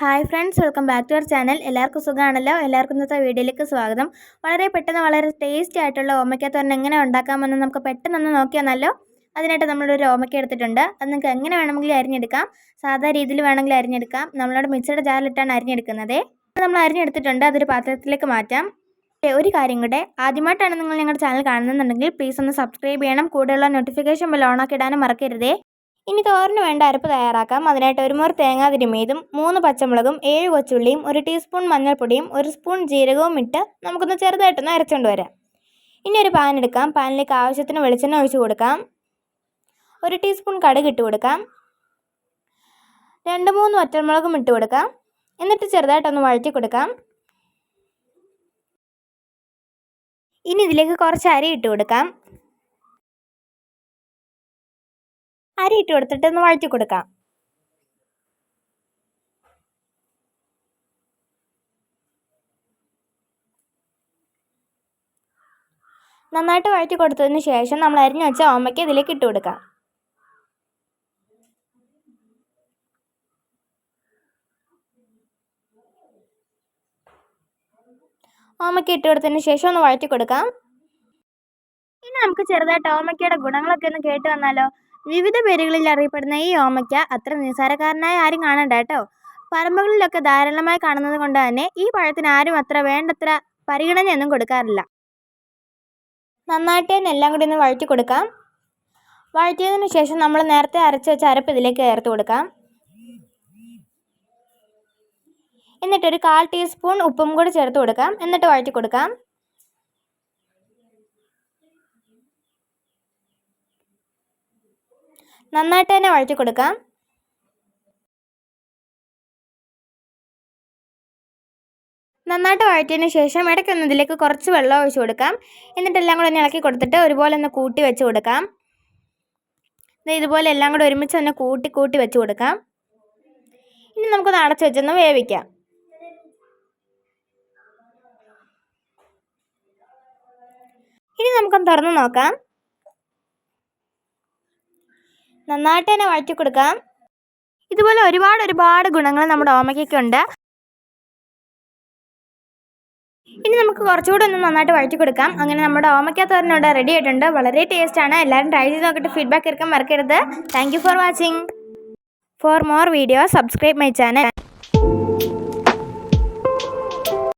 Hi friends welcome back to our channel എല്ലാവർക്കും സുഖമാണല്ലോ എല്ലാവർക്കും ഇന്നത്തെ വീഡിയോയിലേക്ക് സ്വാഗതം. വളരെ പെട്ടെന്ന് വളരെ ടേസ്റ്റി ആയിട്ടുള്ള ഓമയ്ക്ക തോരൻ എങ്ങനെ ഉണ്ടാക്കാമെന്ന് നമുക്ക് പെട്ടെന്നൊന്ന് നോക്കിയാണല്ലോ. അതിനായിട്ട് നമ്മളൊരു ഓമയ്ക്ക എടുത്തിട്ടുണ്ട്. അത് നിങ്ങൾക്ക് എങ്ങനെ വേണമെങ്കിലും അരിഞ്ഞെടുക്കാം. സാധാ രീതിയിൽ വേണമെങ്കിൽ അരിഞ്ഞെടുക്കാം. നമ്മളോട് മിക്സിയുടെ ജാറിലിട്ടാണ് അരിഞ്ഞെടുക്കുന്നത്. നമ്മൾ അരിഞ്ഞെടുത്തിട്ടുണ്ട്. അതൊരു പാത്രത്തിലേക്ക് മാറ്റാം. ഒരു കാര്യം കൂടെ. ആദ്യമായിട്ടാണ് നിങ്ങൾ ഞങ്ങളുടെ ചാനൽ കാണുന്നുണ്ടെങ്കിൽ പ്ലീസ് ഒന്ന് സബ്സ്ക്രൈബ് ചെയ്യണം. കൂടെയുള്ള നോട്ടിഫിക്കേഷൻ ബെൽ ഓണാക്കി ഇടാനും മറക്കരുതേ. ഇനി തോരന് വേണ്ട അരപ്പ് തയ്യാറാക്കാം. അതിനായിട്ട് ഒരു മുറി തേങ്ങാ തിരുമിയതും മൂന്ന് പച്ചമുളകും ഏഴ് കൊച്ചുള്ളിയും ഒരു ടീസ്പൂൺ മഞ്ഞൾപ്പൊടിയും ഒരു സ്പൂൺ ജീരകവും ഇട്ട് നമുക്കൊന്ന് ചെറുതായിട്ടൊന്ന് അരച്ചുകൊണ്ട് വരാം. ഇനി ഒരു പാൻ എടുക്കാം. പാനിലേക്ക് ആവശ്യത്തിന് വെളിച്ചെണ്ണ ഒഴിച്ചു കൊടുക്കാം. ഒരു ടീസ്പൂൺ കടുക് ഇട്ട് കൊടുക്കാം. രണ്ട് മൂന്ന് വറ്റൽമുളകും ഇട്ട് കൊടുക്കാം. എന്നിട്ട് ചെറുതായിട്ടൊന്ന് വഴറ്റി കൊടുക്കാം. ഇനി ഇതിലേക്ക് കുറച്ച് അരി ഇട്ട് കൊടുക്കാം. അരി ഇട്ട് കൊടുത്തിട്ട് ഒന്ന് വഴറ്റി കൊടുക്കാം. നന്നായിട്ട് വഴറ്റി കൊടുത്തതിന് ശേഷം നമ്മൾ അരിഞ്ഞു വെച്ച ഓമയ്ക്ക് ഇതിലേക്ക് ഇട്ട് കൊടുക്കാം. ഓമയ്ക്ക് ഇട്ട് കൊടുത്തതിന് ശേഷം ഒന്ന് വഴറ്റി കൊടുക്കാം. ഇനി നമുക്ക് ചെറുതായിട്ട് ഓമയ്ക്കയുടെ ഗുണങ്ങളൊക്കെ ഒന്ന് കേട്ട് വന്നാലോ? വിവിധ പേരുകളിൽ അറിയപ്പെടുന്ന ഈ ഓമയ്ക്ക അത്ര നിസ്സാരക്കാരനായ ആരും കാണണ്ട കേട്ടോ. പറമ്പുകളിലൊക്കെ ധാരാളമായി കാണുന്നത് കൊണ്ട് തന്നെ ഈ പഴത്തിന് ആരും അത്ര വേണ്ടത്ര പരിഗണനയൊന്നും കൊടുക്കാറില്ല. നന്നായിട്ട് എല്ലാം കൂടി ഒന്ന് വഴറ്റി കൊടുക്കാം. വഴറ്റിയതിനു ശേഷം നമ്മൾ നേരത്തെ അരച്ച് വെച്ച അരപ്പ് ഇതിലേക്ക് ചേർത്ത് കൊടുക്കാം. എന്നിട്ടൊരു കാൽ ടീസ്പൂൺ ഉപ്പും കൂടി ചേർത്ത് കൊടുക്കാം. എന്നിട്ട് വഴറ്റി കൊടുക്കാം. നന്നായിട്ട് തന്നെ വഴറ്റി കൊടുക്കാം. നന്നായിട്ട് വഴറ്റിയതിന് ശേഷം ഇടയ്ക്കൊന്ന് ഇതിലേക്ക് കുറച്ച് വെള്ളം ഒഴിച്ച് കൊടുക്കാം. എന്നിട്ട് എല്ലാം കൂടെ ഒന്ന് ഇളക്കി കൊടുത്തിട്ട് ഒരുപോലെ ഒന്ന് കൂട്ടി വെച്ച് കൊടുക്കാം. ഇതുപോലെ എല്ലാം കൂടെ ഒരുമിച്ച് ഒന്ന് കൂട്ടി കൂട്ടി വെച്ച് കൊടുക്കാം. ഇനി നമുക്കൊന്ന് അടച്ചു വെച്ചൊന്ന് വേവിക്കാം. ഇനി നമുക്കൊന്ന് തുറന്ന് നോക്കാം. നന്നായിട്ട് തന്നെ വഴറ്റി കൊടുക്കാം ഇതുപോലെ ഒരുപാട് ഒരുപാട് ഗുണങ്ങൾ നമ്മുടെ ഓമയ്ക്കൊക്കെ ഇനി നമുക്ക് കുറച്ചുകൂടെ ഒന്ന് നന്നായിട്ട് വഴറ്റി കൊടുക്കാം അങ്ങനെ നമ്മുടെ ഓമയ്ക്ക തോരനോട് റെഡി ആയിട്ടുണ്ട്. വളരെ ടേസ്റ്റാണ് എല്ലാവരും ട്രൈ ചെയ്ത് നോക്കിയിട്ട് ഫീഡ്ബാക്ക് എടുക്കാൻ മറക്കരുത്. Thank for watching for more video subscribe my channel